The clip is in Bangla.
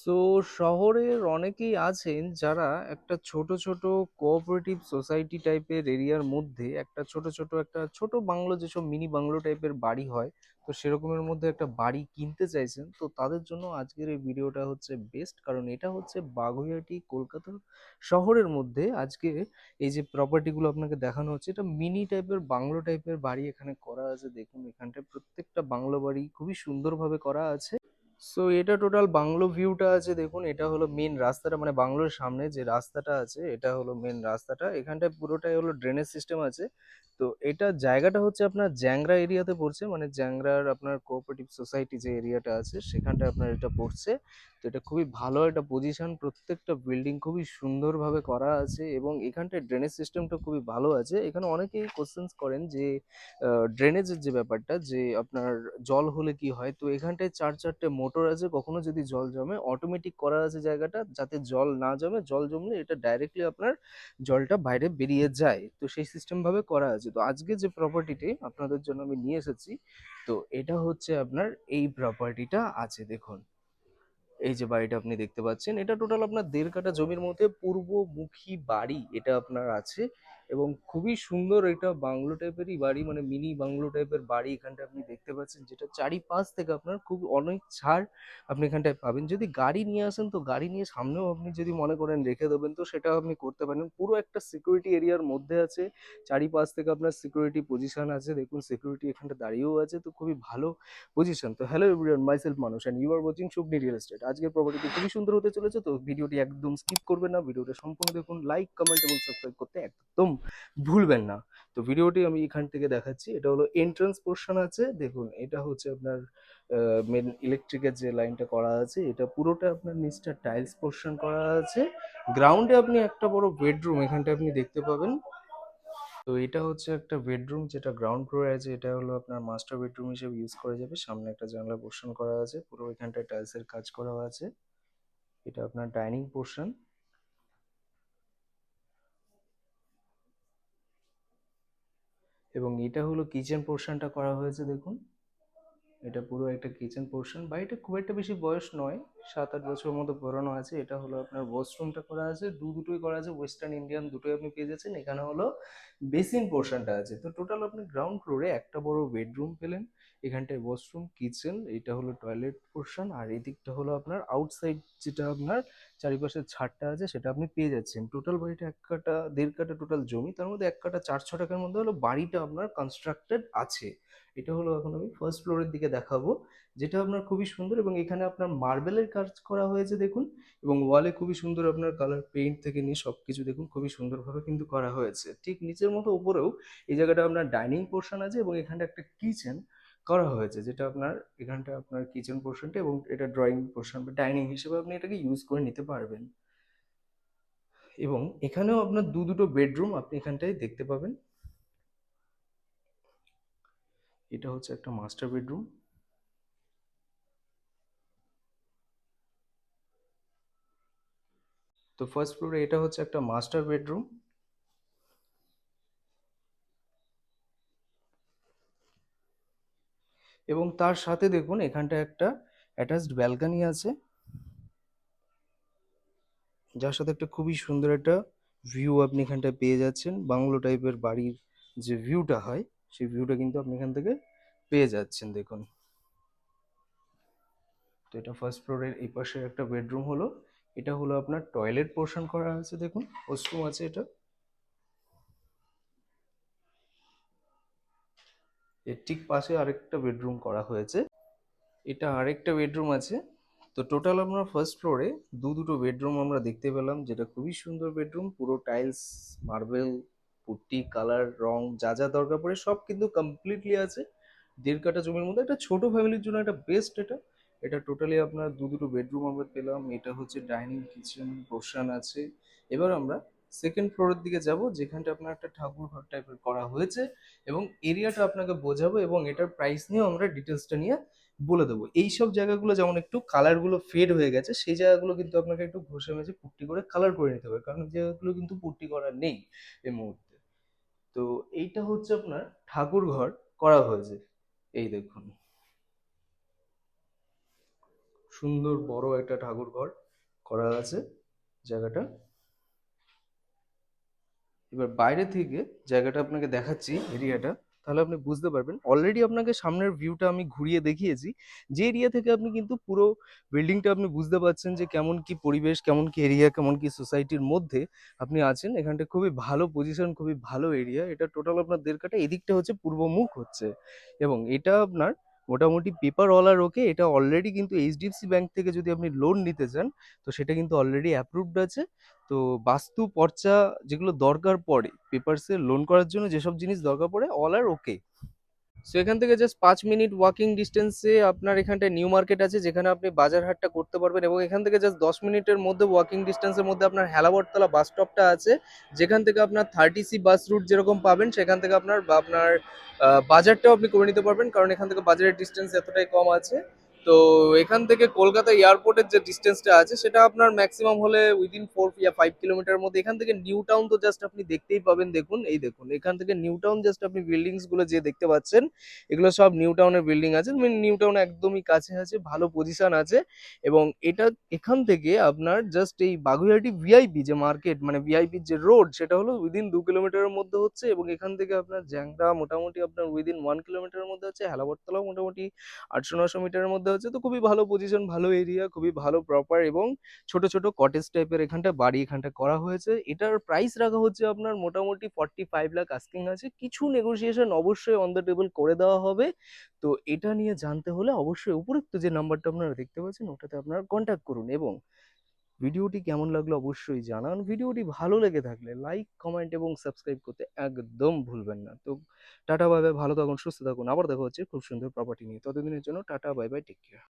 সো শহরের অনেকেই আছেন যারা একটা ছোট ছোট কোঅপারেটিভ সোসাইটি টাইপের এরিয়ার মধ্যে একটা ছোট ছোট একটা ছোট বাংলো যেসব মিনি বাংলো টাইপের বাড়ি হয়, তো সেরকমের মধ্যে একটা বাড়ি কিনতে চাইছেন, তো তাদের জন্য আজকের এই ভিডিওটা হচ্ছে বেস্ট কারণ এটা হচ্ছে বাগুইআটি কলকাতা শহরের মধ্যে আজকে এই যে প্রপার্টিগুলো আপনাকে দেখানো হচ্ছে, এটা মিনি টাইপের বাংলো টাইপের বাড়ি এখানে করা আছে। দেখুন, এখানটায় প্রত্যেকটা বাংলো বাড়ি খুবই সুন্দরভাবে করা আছে। সো এটা টোটাল বাংলো ভিউটা আছে, দেখুন, এটা হলো মেন রাস্তাটা মানে বাংলোর সামনে যে রাস্তাটা আছে, এটা হলো মেন রাস্তাটা। এখানটায় পুরোটাই হলো ড্রেনেজ সিস্টেম আছে। তো এটা জায়গাটা হচ্ছে আপনার জ্যাংরা এরিয়াতে পড়ছে। মানে জ্যাংরার আপনার কোঅপারেটিভ সোসাইটি যে এরিয়াটা আছে, সেখানটায় আপনার এটা পড়ছে। তো এটা খুবই ভালো একটা পজিশন প্রত্যেকটা বিল্ডিং খুবই সুন্দরভাবে করা আছে এবং এখানটায় ড্রেনেজ সিস্টেমটা খুবই ভালো আছে। এখানে অনেকেই কোশ্চেন্স করেন যে ড্রেনেজের যে ব্যাপারটা, যে আপনার জল হলে কি হয়? তো এখানটায় চার চারটে মোটর আছে, কখনো যদি জল জমে অটোমেটিক করা আছে জায়গাটা। যাতে জল না জমে, জল জমলে এটা ডাইরেক্টলি আপনার জলটা বাইরে বেরিয়ে যায়। তো সেই সিস্টেম ভাবে করা আছে। তো আজকে যে প্রপার্টিটি আপনাদের জন্য আমি নিয়ে এসেছি, তো এটা হচ্ছে আপনার এই প্রপার্টিটা আছে দেখুন। এই যে বাড়িটা আপনি দেখতে পাচ্ছেন, এটা টোটাল আপনার দেড় কাটা জমির মধ্যে পূর্বমুখী বাড়ি এটা আপনার আছে। এবং খুবই সুন্দর এটা বাংলো টাইপেরই বাড়ি মানে মিনি বাংলো টাইপের বাড়ি এখানটা আপনি দেখতে পাচ্ছেন, যেটা চারিপাশ থেকে আপনার খুব অনেক ছাড় আপনি এখানটায় পাবেন। যদি গাড়ি নিয়ে আসেন তো গাড়ি নিয়ে সামনেও আপনি যদি মনে করেন রেখে দেবেন, তো সেটাও আপনি করতে পারেন। পুরো একটা সিকিউরিটি এরিয়ার মধ্যে আছে, চারিপাশ থেকে আপনার সিকিউরিটি পজিশন আছে, দেখুন সিকিউরিটি এখানটা দাঁড়িয়েও আছে, তো খুবই ভালো পজিশন তো hello everyone myself Manush and you are watching শুভনি real estate আজকের প্রপার্টিটি খুবই সুন্দর হতে চলেছে, তো ভিডিওটি একদম স্কিপ করবেন না। ভিডিওটা সম্পূর্ণ দেখুন লাইক কমেন্ট এবং সাবস্ক্রাইব করতে একদম ভুলবেন না। তো ভিডিওটি আমি এখান থেকে দেখাচ্ছি। এটা হলো এন্ট্রান্স পোর্শন আছে। দেখুন, এটা হচ্ছে আপনার মেন ইলেকট্রিকের যে লাইনটা করা আছে, এটা পুরোটা আপনার নিচটা টাইলস পোর্শন করা আছে। গ্রাউন্ডে আপনি একটা বড় বেডরুম এখানটা আপনি দেখতে পাবেন। তো এটা হচ্ছে একটা বেডরুম যেটা গ্রাউন্ড ফ্লোরে আছে। এটা হলো আপনার মাস্টার বেডরুম হিসেবে ইউজ করা যাবে। সামনে একটা জানলা পোর্শন করা আছে। পুরো এখানটায় টাইলসের কাজ করা আছে। এটা আপনার ডাইনিং পোর্শন এবং এটা হলো কিচেন পোর্শনটা করা হয়েছে, দেখুন। এটা পুরো একটা কিচেন পোর্শন বা এটা খুব একটা বেশি বয়স নয়। সাত আট বছরের মতো পুরানো আছে। এটা হলো আপনার ওয়াশরুমটা করা আছে, দু দুটোই করা আছে ওয়েস্টার্ন ইন্ডিয়ান দুটোই আপনি পেয়ে যাচ্ছেন। এখানে হলো বেসিন পোর্শনটা আছে। তো টোটাল আপনি গ্রাউন্ড ফ্লোরে একটা বড় বেডরুম পেলেন, এখানটায় ওয়াশরুম কিচেন এটা হলো টয়লেট পোর্শন আর এই দিকটা হলো আপনার আউটসাইড যেটা আপনার চারিপাশের ছাদটা আছে, সেটা আপনি পেয়ে যাচ্ছেন। টোটাল বাড়িটা এক কাটা দেড় কাটা টোটাল জমি, তার মধ্যে এক কাটা চার ছ টাকার মধ্যে হলো বাড়িটা আপনার কনস্ট্রাক্টেড আছে। এটা হলো এখন আমি ফার্স্ট ফ্লোরের দিকে দেখাবো। যেটা আপনার খুবই সুন্দর এবং এখানে আপনার মার্বেলের কাজ করা হয়েছে দেখুন এবং ওয়ালে খুবই সুন্দর আপনার কালার পেইন্ট থেকে নিয়ে সব কিছু দেখুন খুবই সুন্দরভাবে কিন্তু করা হয়েছে। ঠিক নিচের মতো উপরেও এই জায়গাটা আপনার ডাইনিং পোর্শন আছে এবং এখানটা একটা কিচেন করা হয়েছে যেটা আপনার এখানটা আপনার কিচেন পোর্শনটা এবং এটা ড্রয়িং পোর্শন বা ডাইনিং হিসেবে আপনি এটাকে ইউজ করে নিতে পারবেন। এবং এখানেও আপনার দু দুটো বেডরুম আপনি এখানটায় দেখতে পাবেন। এটা হচ্ছে একটা মাস্টার বেডরুম তো ফার্স্ট ফ্লোরে এটা হচ্ছে একটা মাস্টার বেডরুম এবং তার সাথে দেখুন এখানটা একটা অ্যাটাচড ব্যালকনি আছে। যার সাথে একটা খুবই সুন্দর একটা ভিউ আপনি এখানটায় পেয়ে যাচ্ছেন। বাংলো টাইপের বাড়ির যে ভিউটা হয়, সেই ভিউটা কিন্তু আপনি এখান থেকে পেয়ে যাচ্ছেন, দেখুন। তো এটা ফার্স্ট ফ্লোরের এই পাশে একটা বেডরুম হলো। এটা হলো আপনার টয়লেট পোর্শন করা আছে দেখুন। ওয়াশরুম আছে এটা। এর ঠিক পাশে আরেকটা বেডরুম করা হয়েছে। এটা আরেকটা বেডরুম আছে। তো টোটাল আমরা ফার্স্ট ফ্লোরে দু দুটো বেডরুম আমরা দেখতে পেলাম, যেটা খুবই সুন্দর বেডরুম। পুরো টাইলস, মার্বেল, পুট্টি, কালার, রং, যা যা দরকার পড়ে, সব কিন্তু কমপ্লিটলি আছে। দেড় কাটা জমির মধ্যে। একটা ছোট ফ্যামিলির জন্য একটা বেস্ট এটা। এটা টোটালি আপনার দু দুটো বেডরুম আমরা পেলাম, এটা হচ্ছে ডাইনিং কিচেন পোর্শন আছে। এবার আমরা সেকেন্ড ফ্লোরের দিকে যাব, যেখানটা আপনার একটা ঠাকুর ঘর টাইপের করা হয়েছে এবং এরিয়াটা আপনাকে বোঝাবো এবং এটার প্রাইস নিয়েও আমরা ডিটেলসটা নিয়ে বলে দেবো। এইসব জায়গাগুলো যেমন একটু কালারগুলো ফেড হয়ে গেছে, সেই জায়গাগুলো কিন্তু আপনাকে একটু ঘষে মেঝে পুট্টি করে কালার করে নিতে হবে, কারণ জায়গাগুলো কিন্তু পুট্টি করা নেই এই মুহূর্তে। তো এইটা হচ্ছে আপনার ঠাকুর ঘর করা হয়েছে। এই দেখুন। সুন্দর বড় একটা ঠাকুর ঘর করা আছে জায়গাটা। এবার বাইরে থেকে জায়গাটা আপনাকে দেখাচ্ছি এরিয়াটা, তাহলে আপনি বুঝতে পারবেন। অলরেডি আপনাকে সামনের ভিউটা আমি ঘুরিয়ে দেখিয়েছি। যে এরিয়া থেকে আপনি কিন্তু পুরো বিল্ডিংটা আপনি বুঝতে পারছেন যে কেমন কি পরিবেশ, কেমন কি এরিয়া কেমন কি সোসাইটির মধ্যে আপনি আছেন। এখানটা খুবই ভালো পজিশন খুবই ভালো এরিয়া এটা টোটাল আপনার দেড় কাটা এদিকটা হচ্ছে পূর্ব মুখ হচ্ছে। এবং এটা আপনার মোটামুটি পেপার ওয়ালার ওকে, এটা অলরেডি কিন্তু এইচডিএফসি ব্যাংক থেকে যদি আপনি লোন নিতে চান, তো সেটা কিন্তু অলরেডি অ্যাপ্রুভড আছে। তো বাস্তু পর্চা যেগুলো দরকার পড়ে পেপারসে লোন করার জন্য যেসব জিনিস দরকার পড়ে অল আর ওকে। সো এখান থেকে জাস্ট পাঁচ মিনিট ওয়াকিং ডিস্টেন্সে আপনার এখানটায় নিউ মার্কেট আছে, যেখানে আপনি বাজার হাটটা করতে পারবেন এবং এখান থেকে জাস্ট দশ মিনিটের মধ্যে ওয়াকিং ডিস্টেন্সের মধ্যে আপনার হেলাবরতলা বাস স্টপটা আছে, যেখান থেকে আপনার থার্টি সি বাস রুট যেরকম পাবেন, সেখান থেকে আপনার বা আপনার বাজারটাও আপনি করে নিতে পারবেন, কারণ এখান থেকে বাজারের ডিস্টেন্স এতটাই কম আছে। তো এখান থেকে কলকাতা এয়ারপোর্টের যে ডিস্টেন্সটা আছে, সেটা আপনার ম্যাক্সিমাম হলে উইদিন ফোর ইয়া ফাইভ কিলোমিটার মধ্যে। এখান থেকে নিউ টাউন তো জাস্ট আপনি দেখতেই পাবেন। দেখুন, এই দেখুন, এখান থেকে নিউ টাউন জাস্ট আপনি বিল্ডিংসগুলো যে দেখতে পাচ্ছেন, এগুলো সব নিউ টাউনের বিল্ডিং আছে। মিন নিউ টাউন একদমই কাছে আছে, ভালো পজিশন আছে। এবং এটা, এখান থেকে আপনার জাস্ট এই বাগুইহাটি ভিআইপি যে মার্কেট মানে ভিআইপি যে রোড সেটা হলো উইদিন দু কিলোমিটারের মধ্যে হচ্ছে। এবং এখান থেকে আপনার জ্যাংরা মোটামুটি আপনার উইদিন ওয়ান কিলোমিটারের মধ্যে আছে। হেলাবরতলাও মোটামুটি আটশো নশো মিটারের মধ্যে হচ্ছে। তো খুবই ভালো পজিশন ভালো এরিয়া খুবই ভালো প্রপার এবং ছোট ছোট কটেজ টাইপের এখানটা বাড়ি এখানটা করা হয়েছে। এটার প্রাইস রাখা হচ্ছে আপনার মোটামুটি ফর্টি ফাইভ লাখ আস্কিং আছে। কিছু নেগোসিয়েশন অবশ্যই অন দ্য টেবল করে দেওয়া হবে। তো এটা নিয়ে জানতে হলে অবশ্যই উপরোক্ত যে নাম্বারটা আপনারা দেখতে পাচ্ছেন, ওটাতে আপনারা কন্ট্যাক্ট করুন এবং ভিডিওটি কেমন লাগল অবশ্যই জানান। ভিডিওটি ভালো লেগে থাকলে লাইক কমেন্ট এবং সাবস্ক্রাইব করতে একদম ভুলবেন না। তো টাটা বাই বাই ভালো থাকুন, সুস্থ থাকুন। আবার দেখা হচ্ছে খুব সুন্দর প্রপার্টি নিয়ে। ততদিনের জন্য tata bye bye take care